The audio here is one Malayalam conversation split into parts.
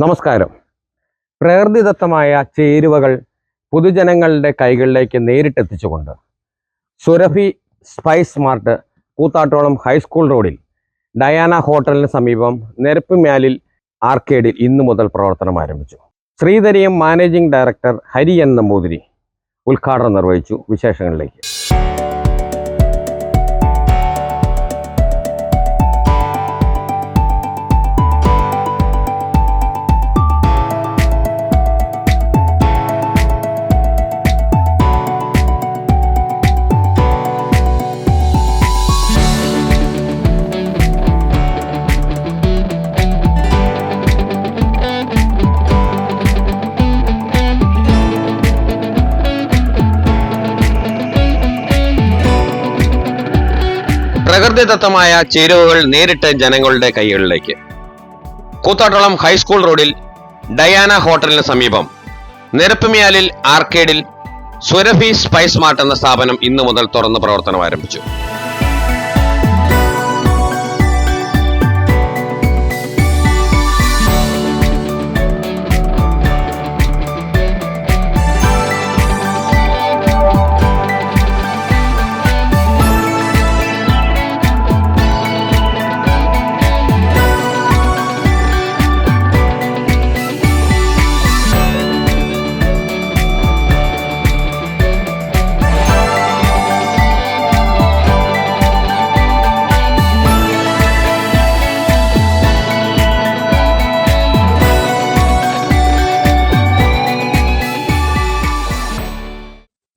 നമസ്കാരം. പ്രകൃതിദത്തമായ ചേരുവകൾ പൊതുജനങ്ങളുടെ കൈകളിലേക്ക് നേരിട്ടെത്തിച്ചുകൊണ്ട് Surabhi spice mart Koothattukulam high school റോഡിൽ ഡയാന ഹോട്ടലിന് സമീപം നെരപ്പുമ്യാലിൽ ആർക്കേഡിൽ ഇന്നു മുതൽ പ്രവർത്തനം ആരംഭിച്ചു. Sreedhareeyam managing director Hari N Namboothiri ഉദ്ഘാടനം നിർവഹിച്ചു. വിശേഷങ്ങളിലേക്ക്. പ്രകൃതിദത്തമായ ചേരുവകൾ നേരിട്ട് ജനങ്ങളുടെ കൈകളിലേക്ക്. കൂത്താട്ടോളം ഹൈസ്കൂൾ റോഡിൽ ഡയാന ഹോട്ടലിന് സമീപം. നിരപ്പുമിയാലിൽ ആർക്കേഡിൽ സുരഭി സ്പൈസ് മാർട്ട് എന്ന സ്ഥാപനം ഇന്നു മുതൽ തുറന്ന് പ്രവർത്തനം ആരംഭിച്ചു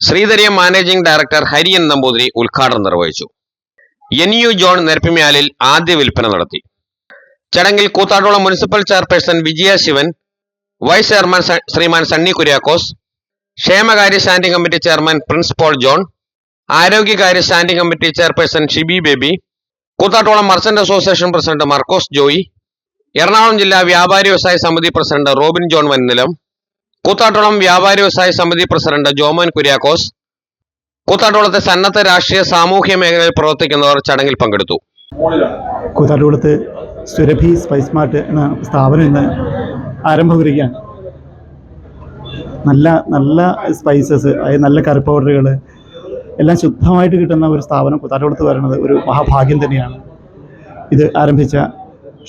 Sreedhareeyam managing director Hari N Namboothiri ഉദ്ഘാടനം നിർവഹിച്ചു. എൻ യു ജോൺ നെരപ്പിമ്യാലിൽ ആദ്യ വിൽപ്പന നടത്തി. ചടങ്ങിൽ Koothattukulam municipal chairperson Vijaya Sivan vice chairman ശ്രീമാൻ സണ്ണി കുര്യാക്കോസ് ക്ഷേമകാര്യ standing committee chairman Prince Paul John ആരോഗ്യകാര്യ standing committee chairperson Shibi Baby Koothattukulam merchant association president Markose Joy Ernakulam ജില്ലാ വ്യാപാരി വ്യവസായ സമിതി പ്രസിഡന്റ് റോബിൻ ജോൺ വന്നിലം കൂത്താട്ടോളം വ്യാപാരി വ്യവസായ സമിതി പ്രസിഡന്റ് ജോമോൻ കുര്യാക്കോസ് കൂത്താട്ടോളത്തെ സന്നദ്ധ രാഷ്ട്രീയ സാമൂഹ്യ മേഖലയിൽ പ്രവർത്തിക്കുന്നവർ ചടങ്ങിൽ പങ്കെടുത്തു. കൂത്താട്ടോളത്ത് സുരഭി സ്പൈസ് മാർട്ട് എന്ന സ്ഥാപനം ഇന്ന് ആരംഭം കുറിക്കുകയാണ് നല്ല നല്ല സ്പൈസസ് അതായത് നല്ല കറി പൗഡറുകൾ എല്ലാം ശുദ്ധമായിട്ട് കിട്ടുന്ന ഒരു സ്ഥാപനം കൂത്താട്ടോളത്ത് വരുന്നത് ഒരു മഹാഭാഗ്യം തന്നെയാണ്. ഇത് ആരംഭിച്ച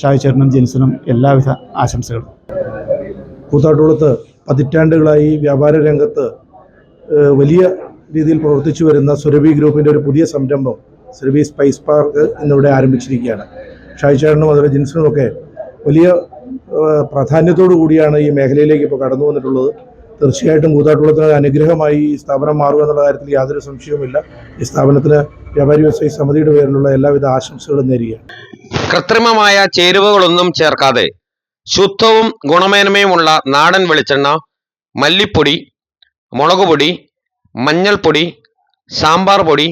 ഷായിച്ചേട്ടനും ജെൻസനും എല്ലാവിധ ആശംസകളും. കൂത്താട്ടുകുളത്ത് പതിറ്റാണ്ടുകളായി വ്യാപാര രംഗത്ത് വലിയ രീതിയിൽ പ്രവർത്തിച്ചു വരുന്ന സുരഭി ഗ്രൂപ്പിന്റെ ഒരു പുതിയ സംരംഭം സുരഭി സ്പൈസ് പാർക്ക് എന്നിവിടെ ആരംഭിച്ചിരിക്കുകയാണ്. ഷായിച്ചേട്ടനും അതുപോലെ ജിൻസനും ഒക്കെ വലിയ പ്രാധാന്യത്തോടു കൂടിയാണ് ഈ മേഖലയിലേക്ക് ഇപ്പോൾ കടന്നു വന്നിട്ടുള്ളത്. തീർച്ചയായിട്ടും കൂത്താട്ടുള്ളത്തിന് അനുഗ്രഹമായി ഈ സ്ഥാപനം മാറുക എന്നുള്ള കാര്യത്തിൽ യാതൊരു സംശയവുമില്ല. ഈ സ്ഥാപനത്തിന് വ്യാപാരി വ്യവസായ സമിതിയുടെ പേരിലുള്ള എല്ലാവിധ ആശംസകളും നേരുകയാണ്. കൃത്രിമമായ ചേരുവകളൊന്നും ചേർക്കാതെ ശുദ്ധവും ഗുണമേന്മയുമുള്ള നാടൻ വെളിച്ചെണ്ണ മല്ലിപ്പൊടി മുളകുപൊടി മഞ്ഞൾപ്പൊടി സാമ്പാർ പൊടി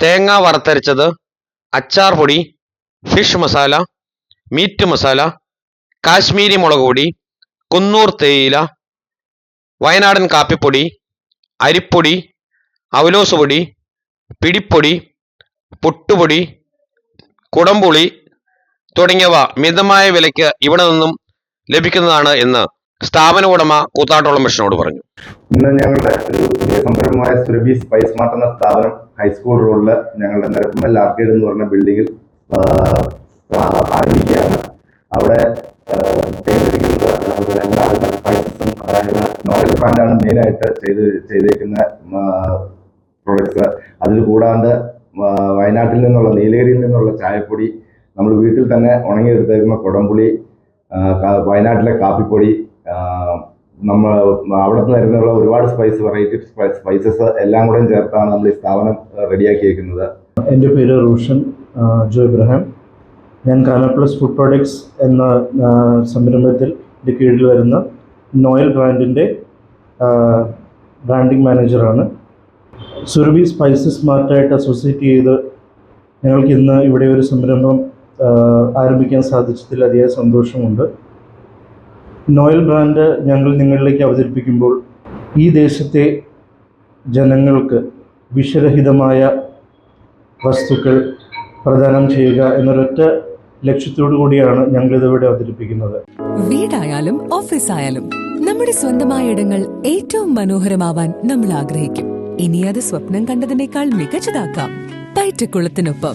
തേങ്ങ വറുത്തരച്ചത് അച്ചാർ പൊടി ഫിഷ് മസാല മീറ്റ് മസാല കാശ്മീരി മുളക് പൊടി കുന്നൂർ തേയില വയനാടൻ കാപ്പിപ്പൊടി അരിപ്പൊടി അവലോസ് പൊടി പിടിപ്പൊടി പുട്ടുപൊടി കുടംപുളി തുടങ്ങിയവ മിതമായ വിലയ്ക്ക് ഇവിടെ നിന്നും ലഭിക്കുന്നതാണ് എന്ന് സ്ഥാപന ഉടമ കൂത്താട്ടോളം മിഷനോട് പറഞ്ഞു. ഇന്ന് ഞങ്ങളുടെ ഒരു പുതിയ സംരംഭമായ സുരഭി സ്പൈസ് മാർട്ട് എന്ന സ്ഥാപനം ഹൈസ്കൂൾ റോഡിൽ ഞങ്ങളുടെ നരപ്പമ്മൽ ആർക്കേഡ് എന്ന് പറഞ്ഞ ബിൽഡിങ്ങിൽ ആരംഭിക്കുകയാണ്. അവിടെ അതായത് നോയൽ ഫാൻഡാണ് മെയിനായിട്ട് ചെയ്ത് ചെയ്തേക്കുന്ന പ്രൊഡക്ട്സ് അതിൽ കൂടാണ്ട് വയനാട്ടിൽ നിന്നുള്ള നീലഗിരിയിൽ നിന്നുള്ള ചായപ്പൊടി നമ്മൾ വീട്ടിൽ തന്നെ ഉണങ്ങിയെടുത്തേക്കുന്ന കുടംപുളി വയനാട്ടിലെ കാപ്പിപ്പൊടി നമ്മൾ അവിടെ നിന്ന് വരുന്നുള്ള ഒരുപാട് സ്പൈസ് വെറൈറ്റി സ്പൈസസ് എല്ലാം കൂടെ ചേർത്താണ് നമ്മൾ ഈ സ്ഥാപനം റെഡിയാക്കിയേക്കുന്നത്. എന്റെ പേര് റൂഷൻ ജോ ഇബ്രഹാം. ഞാൻ കാന പ്ലസ് ഫുഡ് പ്രോഡക്ട്സ് എന്ന സംരംഭത്തിൽ കീഴിൽ വരുന്ന നോയൽ ബ്രാൻഡിന്റെ ബ്രാൻഡിംഗ് മാനേജറാണ് സുരഭി സ്പൈസസ് മാർട്ടായിട്ട് അസോസിയേറ്റ് ചെയ്ത് ഞങ്ങൾക്ക് ഇന്ന് ഇവിടെ ഒരു സംരംഭം ആരംഭിക്കാൻ സാധിച്ചതിൽ അതിയായ സന്തോഷമുണ്ട്. നോയൽ ബ്രാൻഡ് ഞങ്ങൾ നിങ്ങളിലേക്ക് അവതരിപ്പിക്കുമ്പോൾ ഈ ദേശത്തെ ജനങ്ങൾക്ക് വിഷരഹിതമായ വസ്തുക്കൾ പ്രദാനം ചെയ്യുക എന്നൊരൊറ്റ ലക്ഷ്യത്തോടു കൂടിയാണ് ഞങ്ങൾ ഞങ്ങളിതിവിടെ അവതരിപ്പിക്കുന്നത്. വീടായാലും ഓഫീസായാലും നമ്മുടെ സ്വന്തമായ ഇടങ്ങൾ ഏറ്റവും മനോഹരമാവാൻ നമ്മൾ ആഗ്രഹിക്കും. ഇനി അത് സ്വപ്നം കണ്ടതിനേക്കാൾ മികച്ചതാക്കാം. പയറ്റക്കുളത്തിനൊപ്പം